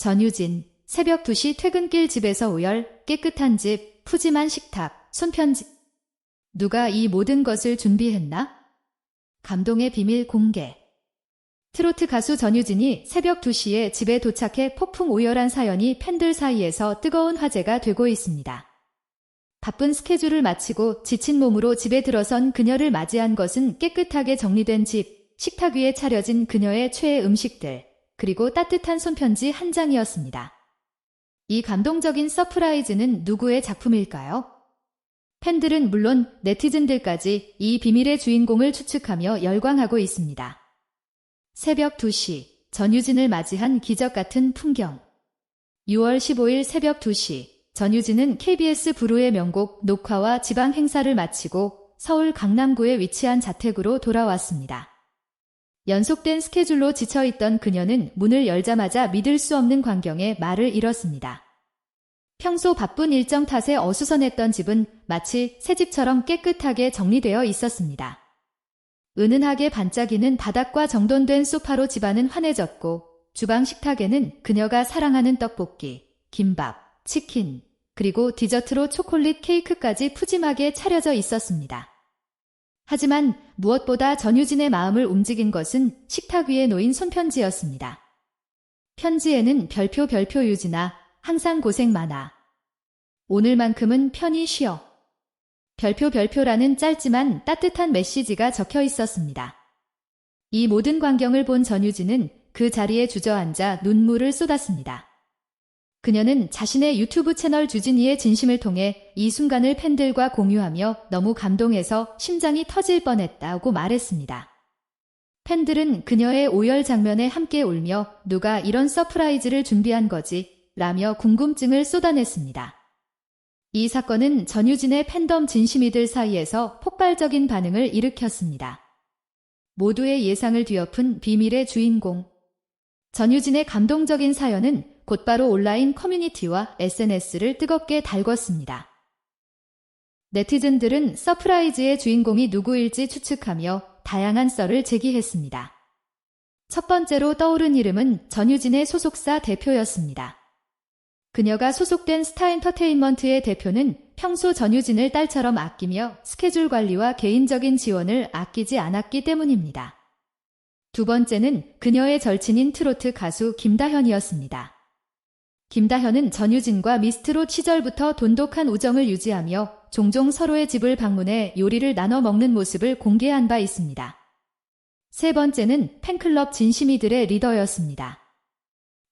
전유진, 새벽 2시 퇴근길 집에서 오열, 깨끗한 집, 푸짐한 식탁, 손편지. 누가 이 모든 것을 준비했나? 감동의 비밀 공개. 트로트 가수 전유진이 새벽 2시에 집에 도착해 폭풍 오열한 사연이 팬들 사이에서 뜨거운 화제가 되고 있습니다. 바쁜 스케줄을 마치고 지친 몸으로 집에 들어선 그녀를 맞이한 것은 깨끗하게 정리된 집, 식탁 위에 차려진 그녀의 최애 음식들, 그리고 따뜻한 손편지 한 장이었습니다. 이 감동적인 서프라이즈는 누구의 작품일까요? 팬들은 물론 네티즌들까지 이 비밀의 주인공을 추측하며 열광하고 있습니다. 새벽 2시 전유진을 맞이한 기적 같은 풍경. 6월 15일 새벽 2시 전유진은 KBS 부루의 명곡 녹화와 지방 행사를 마치고 서울 강남구에 위치한 자택으로 돌아왔습니다. 연속된 스케줄로 지쳐있던 그녀는 문을 열자마자 믿을 수 없는 광경에 말을 잃었습니다. 평소 바쁜 일정 탓에 어수선했던 집은 마치 새 집처럼 깨끗하게 정리되어 있었습니다. 은은하게 반짝이는 바닥과 정돈된 소파로 집안은 환해졌고 주방 식탁에는 그녀가 사랑하는 떡볶이, 김밥, 치킨, 그리고 디저트로 초콜릿 케이크까지 푸짐하게 차려져 있었습니다. 하지만 무엇보다 전유진의 마음을 움직인 것은 식탁 위에 놓인 손편지였습니다. 편지에는 별표 별표 유진아, 항상 고생 많아. 오늘만큼은 편히 쉬어. 별표 별표라는 짧지만 따뜻한 메시지가 적혀 있었습니다. 이 모든 광경을 본 전유진은 그 자리에 주저앉아 눈물을 쏟았습니다. 그녀는 자신의 유튜브 채널 주진이의 진심을 통해 이 순간을 팬들과 공유하며 너무 감동해서 심장이 터질 뻔했다고 말했습니다. 팬들은 그녀의 오열 장면에 함께 울며 누가 이런 서프라이즈를 준비한 거지 라며 궁금증을 쏟아냈습니다. 이 사건은 전유진의 팬덤 진심이들 사이에서 폭발적인 반응을 일으켰습니다. 모두의 예상을 뒤엎은 비밀의 주인공. 전유진의 감동적인 사연은 곧바로 온라인 커뮤니티와 SNS를 뜨겁게 달궜습니다. 네티즌들은 서프라이즈의 주인공이 누구일지 추측하며 다양한 썰을 제기했습니다. 첫 번째로 떠오른 이름은 전유진의 소속사 대표였습니다. 그녀가 소속된 스타엔터테인먼트의 대표는 평소 전유진을 딸처럼 아끼며 스케줄 관리와 개인적인 지원을 아끼지 않았기 때문입니다. 두 번째는 그녀의 절친인 트로트 가수 김다현이었습니다. 김다현은 전유진과 미스트롯 시절부터 돈독한 우정을 유지하며 종종 서로의 집을 방문해 요리를 나눠 먹는 모습을 공개한 바 있습니다. 세 번째는 팬클럽 진심이들의 리더였습니다.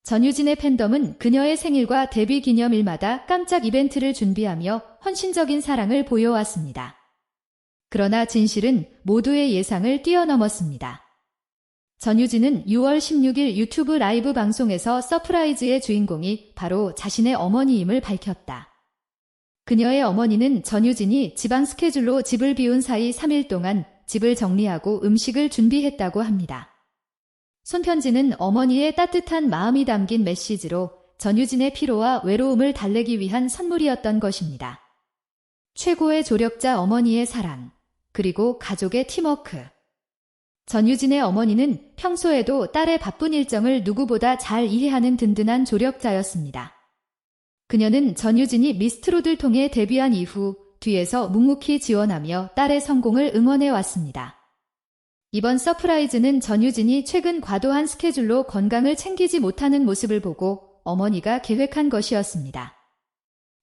전유진의 팬덤은 그녀의 생일과 데뷔 기념일마다 깜짝 이벤트를 준비하며 헌신적인 사랑을 보여왔습니다. 그러나 진실은 모두의 예상을 뛰어넘었습니다. 전유진은 6월 16일 유튜브 라이브 방송에서 서프라이즈의 주인공이 바로 자신의 어머니임을 밝혔다. 그녀의 어머니는 전유진이 지방 스케줄로 집을 비운 사이 3일 동안 집을 정리하고 음식을 준비했다고 합니다. 손편지는 어머니의 따뜻한 마음이 담긴 메시지로 전유진의 피로와 외로움을 달래기 위한 선물이었던 것입니다. 최고의 조력자 어머니의 사랑, 그리고 가족의 팀워크. 전유진의 어머니는 평소에도 딸의 바쁜 일정을 누구보다 잘 이해하는 든든한 조력자였습니다. 그녀는 전유진이 미스트롯을 통해 데뷔한 이후 뒤에서 묵묵히 지원하며 딸의 성공을 응원해 왔습니다. 이번 서프라이즈는 전유진이 최근 과도한 스케줄로 건강을 챙기지 못하는 모습을 보고 어머니가 계획한 것이었습니다.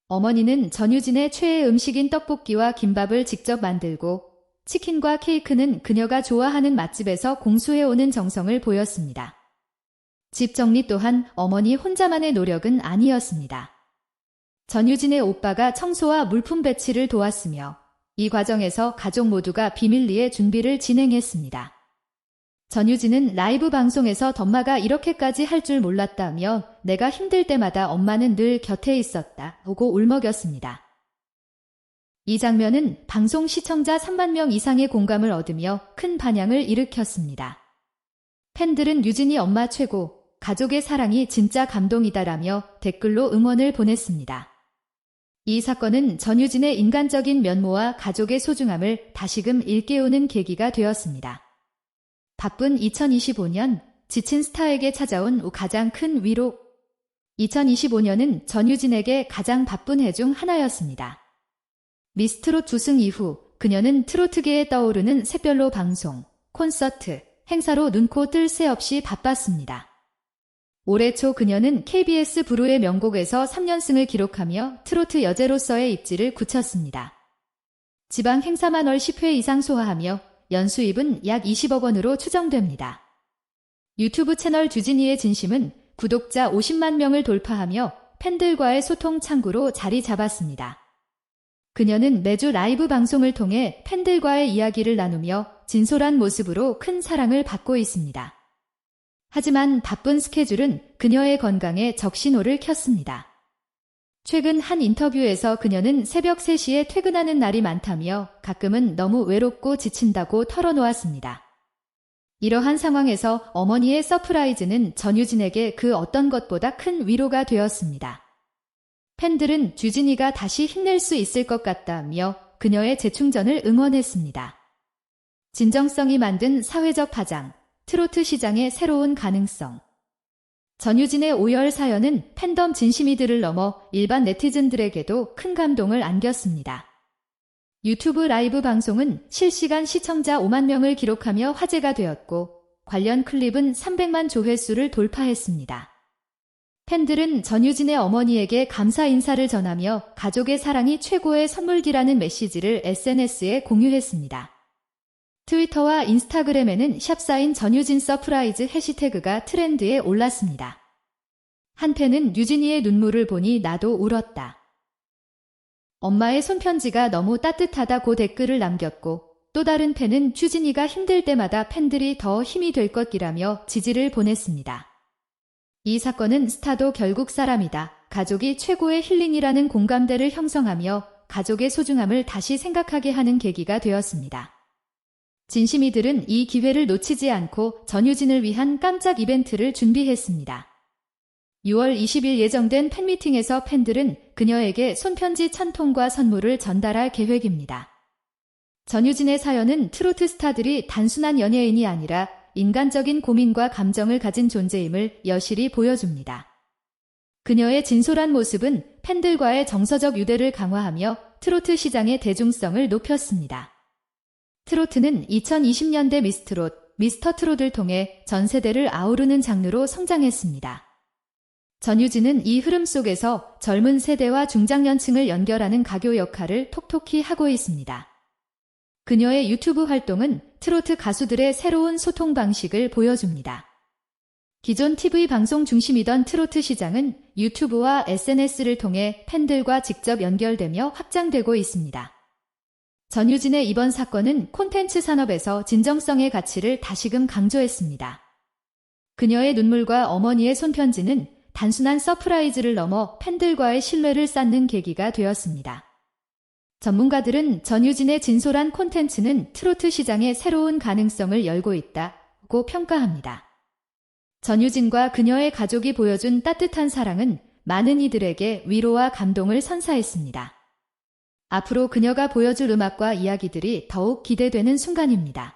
어머니는 전유진의 최애 음식인 떡볶이와 김밥을 직접 만들고 치킨과 케이크는 그녀가 좋아하는 맛집에서 공수해오는 정성을 보였습니다. 집 정리 또한 어머니 혼자만의 노력은 아니었습니다. 전유진의 오빠가 청소와 물품 배치를 도왔으며 이 과정에서 가족 모두가 비밀리에 준비를 진행했습니다. 전유진은 라이브 방송에서 덤마가 이렇게까지 할 줄 몰랐다며 내가 힘들 때마다 엄마는 늘 곁에 있었다 보고 울먹였습니다. 이 장면은 방송 시청자 3만 명 이상의 공감을 얻으며 큰 반향을 일으켰습니다. 팬들은 유진이 엄마 최고, 가족의 사랑이 진짜 감동이다라며 댓글로 응원을 보냈습니다. 이 사건은 전유진의 인간적인 면모와 가족의 소중함을 다시금 일깨우는 계기가 되었습니다. 바쁜 2025년 지친 스타에게 찾아온 가장 큰 위로 2025년은 전유진에게 가장 바쁜 해 중 하나였습니다. 미스트롯 주승 이후 그녀는 트로트계에 떠오르는 색별로 방송, 콘서트, 행사로 눈코 뜰 새 없이 바빴습니다. 올해 초 그녀는 KBS 브루의 명곡에서 3년승을 기록하며 트로트 여제로서의 입지를 굳혔습니다. 지방 행사만 월 10회 이상 소화하며 연수입은 약 20억 원으로 추정됩니다. 유튜브 채널 주진이의 진심은 구독자 50만 명을 돌파하며 팬들과의 소통 창구로 자리 잡았습니다. 그녀는 매주 라이브 방송을 통해 팬들과의 이야기를 나누며 진솔한 모습으로 큰 사랑을 받고 있습니다. 하지만 바쁜 스케줄은 그녀의 건강에 적신호를 켰습니다. 최근 한 인터뷰에서 그녀는 새벽 3시에 퇴근하는 날이 많다며 가끔은 너무 외롭고 지친다고 털어놓았습니다. 이러한 상황에서 어머니의 서프라이즈는 전유진에게 그 어떤 것보다 큰 위로가 되었습니다. 팬들은 주진이가 다시 힘낼 수 있을 것 같다며 그녀의 재충전을 응원했습니다. 진정성이 만든 사회적 파장, 트로트 시장의 새로운 가능성. 전유진의 오열 사연은 팬덤 진심이들을 넘어 일반 네티즌들에게도 큰 감동을 안겼습니다. 유튜브 라이브 방송은 실시간 시청자 5만 명을 기록하며 화제가 되었고 관련 클립은 300만 조회수를 돌파했습니다. 팬들은 전유진의 어머니에게 감사 인사를 전하며 가족의 사랑이 최고의 선물기라는 메시지를 SNS에 공유했습니다. 트위터와 인스타그램에는 샵사인 전유진 서프라이즈 해시태그가 트렌드에 올랐습니다. 한 팬은 유진이의 눈물을 보니 나도 울었다. 엄마의 손편지가 너무 따뜻하다고 댓글을 남겼고 또 다른 팬은 추진이가 힘들 때마다 팬들이 더 힘이 될 것이라며 지지를 보냈습니다. 이 사건은 스타도 결국 사람이다. 가족이 최고의 힐링이라는 공감대를 형성하며 가족의 소중함을 다시 생각하게 하는 계기가 되었습니다. 진심이들은 이 기회를 놓치지 않고 전유진을 위한 깜짝 이벤트를 준비했습니다. 6월 20일 예정된 팬미팅에서 팬들은 그녀에게 손편지 천 통과 선물을 전달할 계획입니다. 전유진의 사연은 트로트 스타들이 단순한 연예인이 아니라 인간적인 고민과 감정을 가진 존재임을 여실히 보여줍니다. 그녀의 진솔한 모습은 팬들과의 정서적 유대를 강화하며 트로트 시장의 대중성을 높였습니다. 트로트는 2020년대 미스트롯, 미스터 트롯을 통해 전 세대를 아우르는 장르로 성장했습니다. 전유진은 이 흐름 속에서 젊은 세대와 중장년층을 연결하는 가교 역할을 톡톡히 하고 있습니다. 그녀의 유튜브 활동은 트로트 가수들의 새로운 소통 방식을 보여줍니다. 기존 TV 방송 중심이던 트로트 시장은 유튜브와 SNS를 통해 팬들과 직접 연결되며 확장되고 있습니다. 전유진의 이번 사건은 콘텐츠 산업에서 진정성의 가치를 다시금 강조했습니다. 그녀의 눈물과 어머니의 손편지는 단순한 서프라이즈를 넘어 팬들과의 신뢰를 쌓는 계기가 되었습니다. 전문가들은 전유진의 진솔한 콘텐츠는 트로트 시장의 새로운 가능성을 열고 있다고 평가합니다. 전유진과 그녀의 가족이 보여준 따뜻한 사랑은 많은 이들에게 위로와 감동을 선사했습니다. 앞으로 그녀가 보여줄 음악과 이야기들이 더욱 기대되는 순간입니다.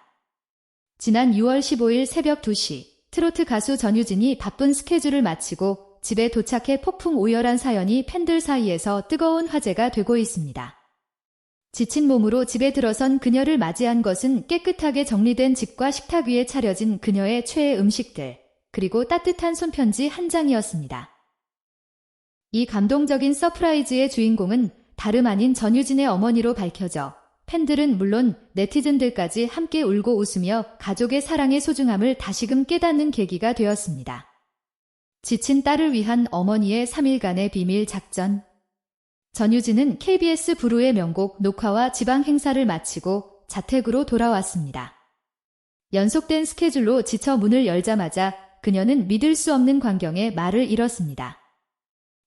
지난 6월 15일 새벽 2시 트로트 가수 전유진이 바쁜 스케줄을 마치고 집에 도착해 폭풍 오열한 사연이 팬들 사이에서 뜨거운 화제가 되고 있습니다. 지친 몸으로 집에 들어선 그녀를 맞이한 것은 깨끗하게 정리된 집과 식탁 위에 차려진 그녀의 최애 음식들, 그리고 따뜻한 손편지 한 장이었습니다. 이 감동적인 서프라이즈의 주인공은 다름 아닌 전유진의 어머니로 밝혀져 팬들은 물론 네티즌들까지 함께 울고 웃으며 가족의 사랑의 소중함을 다시금 깨닫는 계기가 되었습니다. 지친 딸을 위한 어머니의 3일간의 비밀 작전. 전유진은 KBS 브루의 명곡 녹화와 지방 행사를 마치고 자택으로 돌아왔습니다. 연속된 스케줄로 지쳐 문을 열자마자 그녀는 믿을 수 없는 광경에 말을 잃었습니다.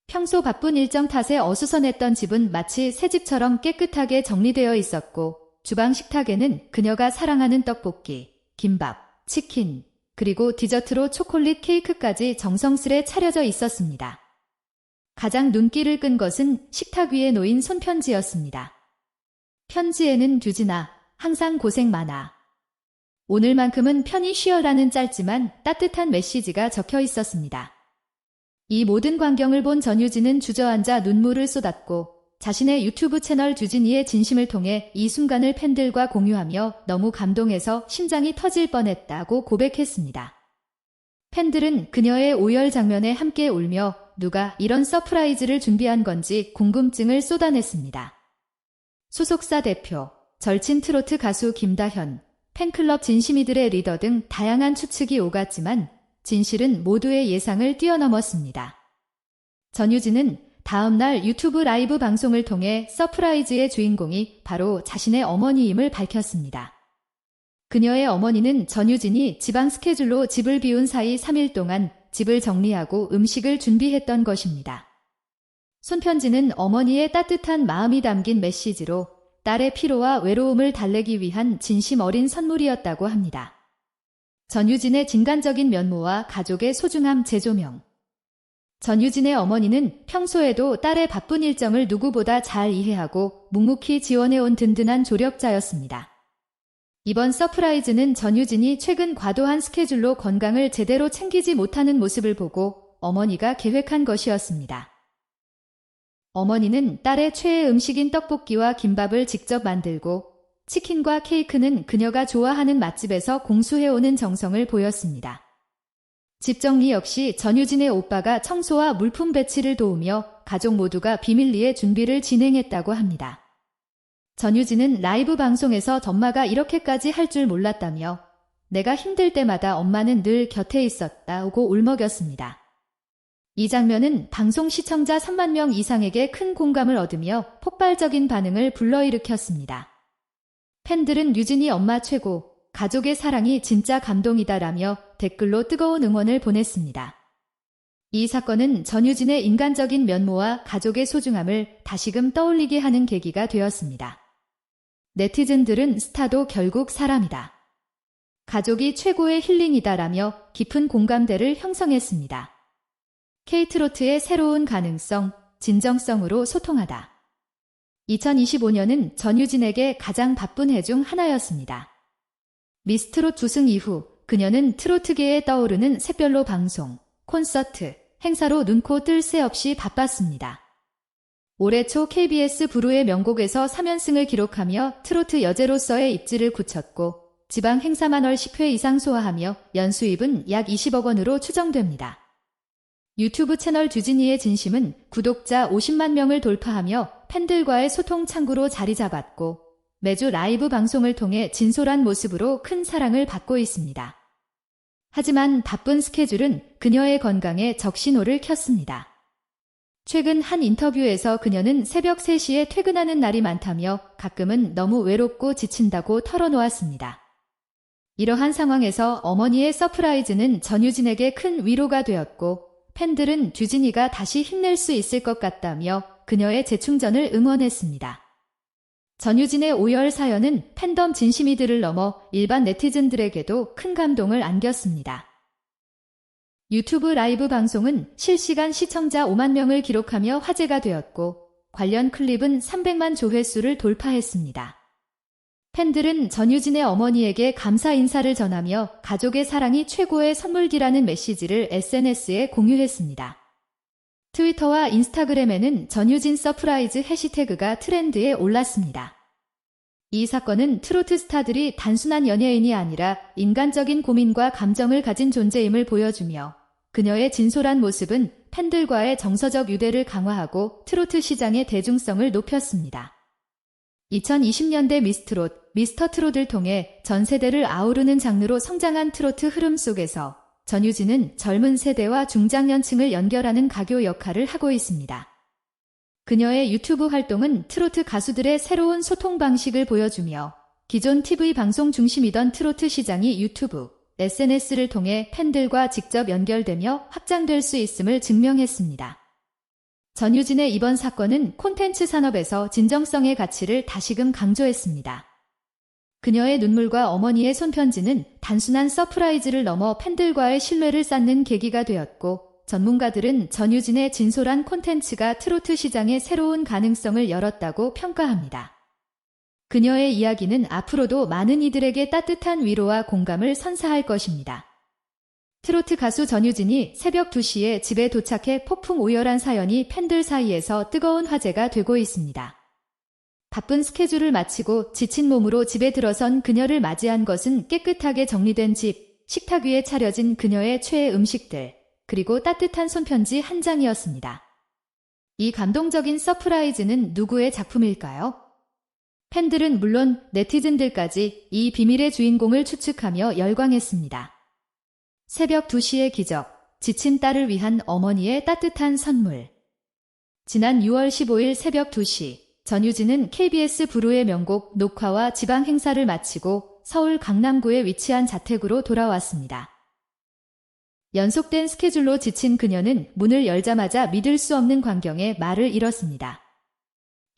평소 바쁜 일정 탓에 어수선했던 집은 마치 새 집처럼 깨끗하게 정리되어 있었고 주방 식탁에는 그녀가 사랑하는 떡볶이, 김밥, 치킨, 그리고 디저트로 초콜릿 케이크까지 정성스레 차려져 있었습니다. 가장 눈길을 끈 것은 식탁 위에 놓인 손편지였습니다. 편지에는 듀지나 항상 고생 많아. 오늘만큼은 편히 쉬어라는 짧지만 따뜻한 메시지가 적혀 있었습니다. 이 모든 광경을 본 전유진은 주저앉아 눈물을 쏟았고 자신의 유튜브 채널 주진이의 진심을 통해 이 순간을 팬들과 공유하며 너무 감동해서 심장이 터질 뻔했다고 고백했습니다. 팬들은 그녀의 오열 장면에 함께 울며 누가 이런 서프라이즈를 준비한 건지 궁금증을 쏟아냈습니다. 소속사 대표, 절친 트로트 가수 김다현, 팬클럽 진심이들의 리더 등 다양한 추측이 오갔지만 진실은 모두의 예상을 뛰어넘었습니다. 전유진은 다음날 유튜브 라이브 방송을 통해 서프라이즈의 주인공이 바로 자신의 어머니임을 밝혔습니다. 그녀의 어머니는 전유진이 지방 스케줄로 집을 비운 사이 3일 동안 집을 정리하고 음식을 준비했던 것입니다. 손편지는 어머니의 따뜻한 마음이 담긴 메시지로 딸의 피로와 외로움을 달래기 위한 진심 어린 선물이었다고 합니다. 전유진의 진간적인 면모와 가족의 소중함 재조명. 전유진의 어머니는 평소에도 딸의 바쁜 일정을 누구보다 잘 이해하고 묵묵히 지원해온 든든한 조력자였습니다. 이번 서프라이즈는 전유진이 최근 과도한 스케줄로 건강을 제대로 챙기지 못하는 모습을 보고 어머니가 계획한 것이었습니다. 어머니는 딸의 최애 음식인 떡볶이와 김밥을 직접 만들고 치킨과 케이크는 그녀가 좋아하는 맛집에서 공수해오는 정성을 보였습니다. 집 정리 역시 전유진의 오빠가 청소와 물품 배치를 도우며 가족 모두가 비밀리에 준비를 진행했다고 합니다. 전유진은 라이브 방송에서 덤마가 이렇게까지 할 줄 몰랐다며 내가 힘들 때마다 엄마는 늘 곁에 있었다고 울먹였습니다. 이 장면은 방송 시청자 3만 명 이상에게 큰 공감을 얻으며 폭발적인 반응을 불러일으켰습니다. 팬들은 유진이 엄마 최고, 가족의 사랑이 진짜 감동이다라며 댓글로 뜨거운 응원을 보냈습니다. 이 사건은 전유진의 인간적인 면모와 가족의 소중함을 다시금 떠올리게 하는 계기가 되었습니다. 네티즌들은 스타도 결국 사람이다. 가족이 최고의 힐링이다라며 깊은 공감대를 형성했습니다. 케이트로트의 새로운 가능성, 진정성으로 소통하다. 2025년은 전유진에게 가장 바쁜 해 중 하나였습니다. 미스트롯 주승 이후 그녀는 트로트계에 떠오르는 샛별로 방송, 콘서트, 행사로 눈코 뜰 새 없이 바빴습니다. 올해 초 KBS 부루의 명곡에서 3연승을 기록하며 트로트 여제로서의 입지를 굳혔고 지방 행사만 월 10회 이상 소화하며 연수입은 약 20억 원으로 추정됩니다. 유튜브 채널 주진이의 진심은 구독자 50만 명을 돌파하며 팬들과의 소통 창구로 자리 잡았고 매주 라이브 방송을 통해 진솔한 모습으로 큰 사랑을 받고 있습니다. 하지만 바쁜 스케줄은 그녀의 건강에 적신호를 켰습니다. 최근 한 인터뷰에서 그녀는 새벽 3시에 퇴근하는 날이 많다며 가끔은 너무 외롭고 지친다고 털어놓았습니다. 이러한 상황에서 어머니의 서프라이즈는 전유진에게 큰 위로가 되었고 팬들은 주진이가 다시 힘낼 수 있을 것 같다며 그녀의 재충전을 응원했습니다. 전유진의 오열 사연은 팬덤 진심이들을 넘어 일반 네티즌들에게도 큰 감동을 안겼습니다. 유튜브 라이브 방송은 실시간 시청자 5만 명을 기록하며 화제가 되었고 관련 클립은 300만 조회수를 돌파했습니다. 팬들은 전유진의 어머니에게 감사 인사를 전하며 가족의 사랑이 최고의 선물기라는 메시지를 SNS에 공유했습니다. 트위터와 인스타그램에는 전유진 서프라이즈 해시태그가 트렌드에 올랐습니다. 이 사건은 트로트 스타들이 단순한 연예인이 아니라 인간적인 고민과 감정을 가진 존재임을 보여주며 그녀의 진솔한 모습은 팬들과의 정서적 유대를 강화하고 트로트 시장의 대중성을 높였습니다. 2020년대 미스트롯, 미스터 트롯을 통해 전 세대를 아우르는 장르로 성장한 트로트 흐름 속에서 전유진은 젊은 세대와 중장년층을 연결하는 가교 역할을 하고 있습니다. 그녀의 유튜브 활동은 트로트 가수들의 새로운 소통 방식을 보여주며 기존 TV 방송 중심이던 트로트 시장이 유튜브, SNS를 통해 팬들과 직접 연결되며 확장될 수 있음을 증명했습니다. 전유진의 이번 사건은 콘텐츠 산업에서 진정성의 가치를 다시금 강조했습니다. 그녀의 눈물과 어머니의 손편지는 단순한 서프라이즈를 넘어 팬들과의 신뢰를 쌓는 계기가 되었고 전문가들은 전유진의 진솔한 콘텐츠가 트로트 시장의 새로운 가능성을 열었다고 평가합니다. 그녀의 이야기는 앞으로도 많은 이들에게 따뜻한 위로와 공감을 선사할 것입니다. 트로트 가수 전유진이 새벽 2시에 집에 도착해 폭풍 오열한 사연이 팬들 사이에서 뜨거운 화제가 되고 있습니다. 바쁜 스케줄을 마치고 지친 몸으로 집에 들어선 그녀를 맞이한 것은 깨끗하게 정리된 집, 식탁 위에 차려진 그녀의 최애 음식들, 그리고 따뜻한 손편지 한 장이었습니다. 이 감동적인 서프라이즈는 누구의 작품일까요? 팬들은 물론 네티즌들까지 이 비밀의 주인공을 추측하며 열광했습니다. 새벽 2시의 기적, 지친 딸을 위한 어머니의 따뜻한 선물. 지난 6월 15일 새벽 2시, 전유진은 KBS 부루의 명곡 녹화와 지방 행사를 마치고 서울 강남구에 위치한 자택으로 돌아왔습니다. 연속된 스케줄로 지친 그녀는 문을 열자마자 믿을 수 없는 광경에 말을 잃었습니다.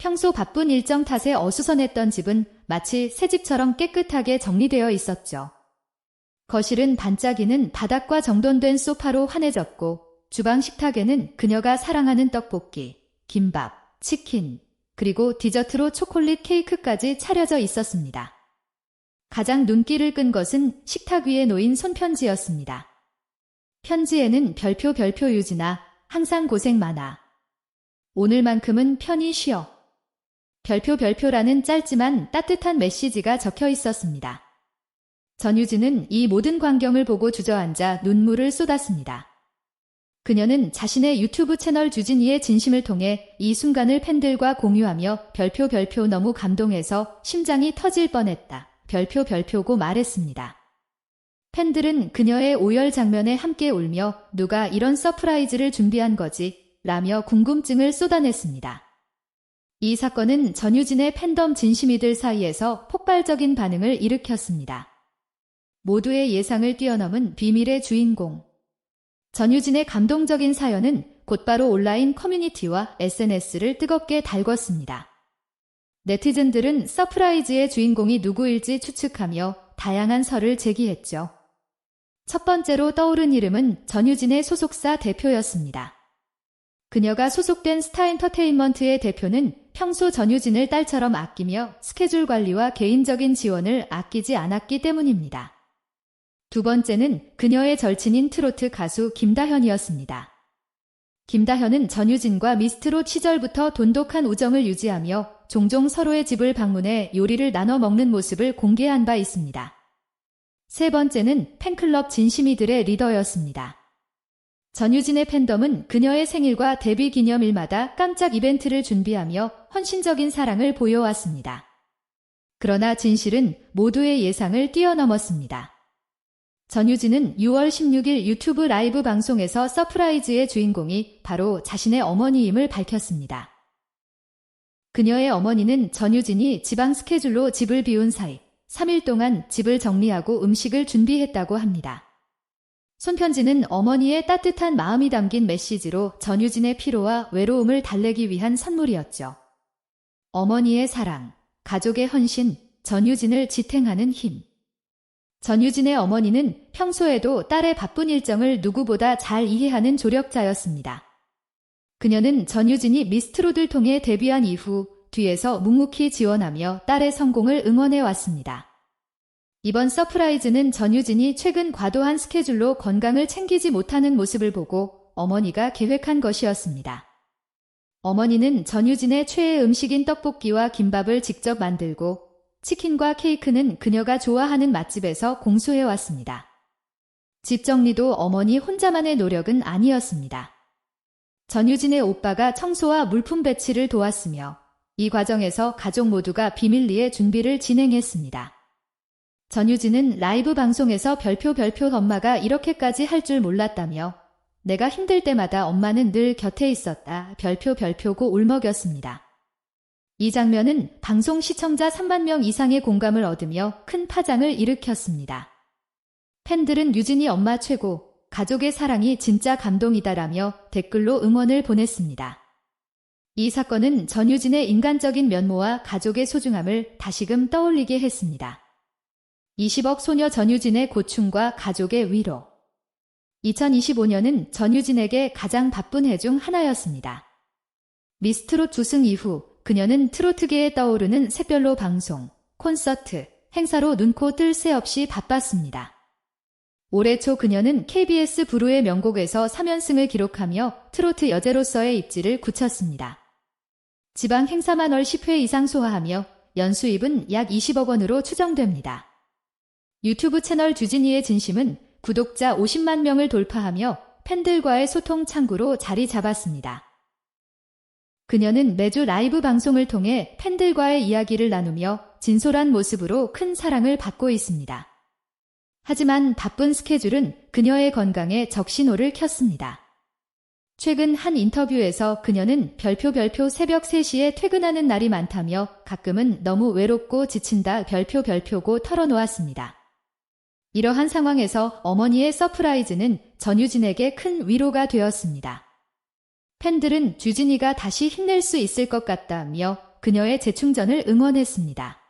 평소 바쁜 일정 탓에 어수선했던 집은 마치 새 집처럼 깨끗하게 정리되어 있었죠. 거실은 반짝이는 바닥과 정돈된 소파로 환해졌고 주방 식탁에는 그녀가 사랑하는 떡볶이, 김밥, 치킨, 그리고 디저트로 초콜릿 케이크까지 차려져 있었습니다. 가장 눈길을 끈 것은 식탁 위에 놓인 손편지였습니다. 편지에는 별표 별표 유진아, 항상 고생 많아. 오늘만큼은 편히 쉬어. 별표 별표라는 짧지만 따뜻한 메시지가 적혀 있었습니다. 전유진은 이 모든 광경을 보고 주저앉아 눈물을 쏟았습니다. 그녀는 자신의 유튜브 채널 주진이의 진심을 통해 이 순간을 팬들과 공유하며 별표 별표 너무 감동해서 심장이 터질 뻔했다. 별표 별표고 말했습니다. 팬들은 그녀의 오열 장면에 함께 울며 누가 이런 서프라이즈를 준비한 거지? 라며 궁금증을 쏟아냈습니다. 이 사건은 전유진의 팬덤 진심이들 사이에서 폭발적인 반응을 일으켰습니다. 모두의 예상을 뛰어넘은 비밀의 주인공. 전유진의 감동적인 사연은 곧바로 온라인 커뮤니티와 SNS를 뜨겁게 달궜습니다. 네티즌들은 서프라이즈의 주인공이 누구일지 추측하며 다양한 설을 제기했죠. 첫 번째로 떠오른 이름은 전유진의 소속사 대표였습니다. 그녀가 소속된 스타엔터테인먼트의 대표는 평소 전유진을 딸처럼 아끼며 스케줄 관리와 개인적인 지원을 아끼지 않았기 때문입니다. 두 번째는 그녀의 절친인 트로트 가수 김다현이었습니다. 김다현은 전유진과 미스트롯 시절부터 돈독한 우정을 유지하며 종종 서로의 집을 방문해 요리를 나눠 먹는 모습을 공개한 바 있습니다. 세 번째는 팬클럽 진심이들의 리더였습니다. 전유진의 팬덤은 그녀의 생일과 데뷔 기념일마다 깜짝 이벤트를 준비하며 헌신적인 사랑을 보여왔습니다. 그러나 진실은 모두의 예상을 뛰어넘었습니다. 전유진은 6월 16일 유튜브 라이브 방송에서 서프라이즈의 주인공이 바로 자신의 어머니임을 밝혔습니다. 그녀의 어머니는 전유진이 지방 스케줄로 집을 비운 사이 3일 동안 집을 정리하고 음식을 준비했다고 합니다. 손편지는 어머니의 따뜻한 마음이 담긴 메시지로 전유진의 피로와 외로움을 달래기 위한 선물이었죠. 어머니의 사랑, 가족의 헌신, 전유진을 지탱하는 힘. 전유진의 어머니는 평소에도 딸의 바쁜 일정을 누구보다 잘 이해하는 조력자였습니다. 그녀는 전유진이 미스트롯을 통해 데뷔한 이후 뒤에서 묵묵히 지원하며 딸의 성공을 응원해 왔습니다. 이번 서프라이즈는 전유진이 최근 과도한 스케줄로 건강을 챙기지 못하는 모습을 보고 어머니가 계획한 것이었습니다. 어머니는 전유진의 최애 음식인 떡볶이와 김밥을 직접 만들고 치킨과 케이크는 그녀가 좋아하는 맛집에서 공수해 왔습니다. 집 정리도 어머니 혼자만의 노력은 아니었습니다. 전유진의 오빠가 청소와 물품 배치를 도왔으며 이 과정에서 가족 모두가 비밀리에 준비를 진행했습니다. 전유진은 라이브 방송에서 별표 별표 엄마가 이렇게까지 할 줄 몰랐다며 내가 힘들 때마다 엄마는 늘 곁에 있었다 별표 별표고 울먹였습니다. 이 장면은 방송 시청자 3만 명 이상의 공감을 얻으며 큰 파장을 일으켰습니다. 팬들은 유진이 엄마 최고, 가족의 사랑이 진짜 감동이다라며 댓글로 응원을 보냈습니다. 이 사건은 전유진의 인간적인 면모와 가족의 소중함을 다시금 떠올리게 했습니다. 20억 소녀 전유진의 고충과 가족의 위로. 2025년은 전유진에게 가장 바쁜 해 중 하나였습니다. 미스트롯 주승 이후 그녀는 트로트계에 떠오르는 샛별로 방송, 콘서트, 행사로 눈코 뜰 새 없이 바빴습니다. 올해 초 그녀는 KBS 부르의 명곡에서 3연승을 기록하며 트로트 여제로서의 입지를 굳혔습니다. 지방 행사만 월 10회 이상 소화하며 연수입은 약 20억 원으로 추정됩니다. 유튜브 채널 주진이의 진심은 구독자 50만 명을 돌파하며 팬들과의 소통 창구로 자리 잡았습니다. 그녀는 매주 라이브 방송을 통해 팬들과의 이야기를 나누며 진솔한 모습으로 큰 사랑을 받고 있습니다. 하지만 바쁜 스케줄은 그녀의 건강에 적신호를 켰습니다. 최근 한 인터뷰에서 그녀는 별표 별표 새벽 3시에 퇴근하는 날이 많다며 가끔은 너무 외롭고 지친다 별표 별표고 털어놓았습니다. 이러한 상황에서 어머니의 서프라이즈는 전유진에게 큰 위로가 되었습니다. 팬들은 주진이가 다시 힘낼 수 있을 것 같다며 그녀의 재충전을 응원했습니다.